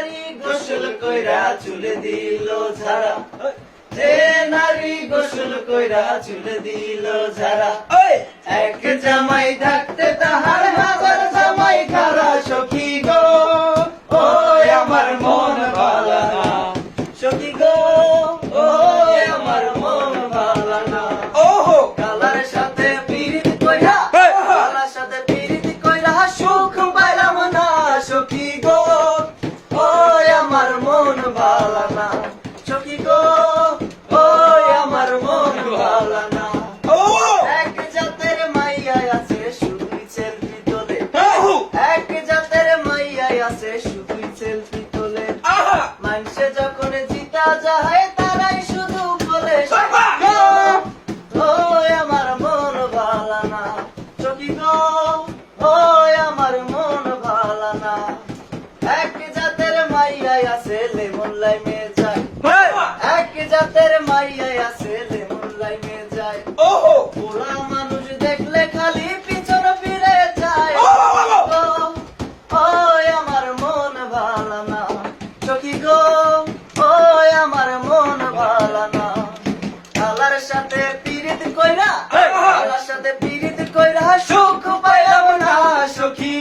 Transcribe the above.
নারী গোসল কইরা চুলে দিল ঝাড়া। যে নারী গোসল কইরা চুলে দিল ঝাড়া। এক জামাই থাকতে তাহার হাজার জামাই খারা সখী গো। ও আমার মন ভালা না। সখী গো ও আমার মন ভালা না। ওহো মানুষে যখন জিতা যায় তারাই শুধু বলে আমার মন ভালা চকি গো আমার মন ভালা এক জাতের মাইয়াই আছে লেমন লাই মে যায় হ্যাঁ! এক জাতের মাইয়াই আছে সাথে পীড়িত কইরা হ্যাঁ। আমার সাথে পীড়িত কইরা সুখ পাইলাম না সুখী।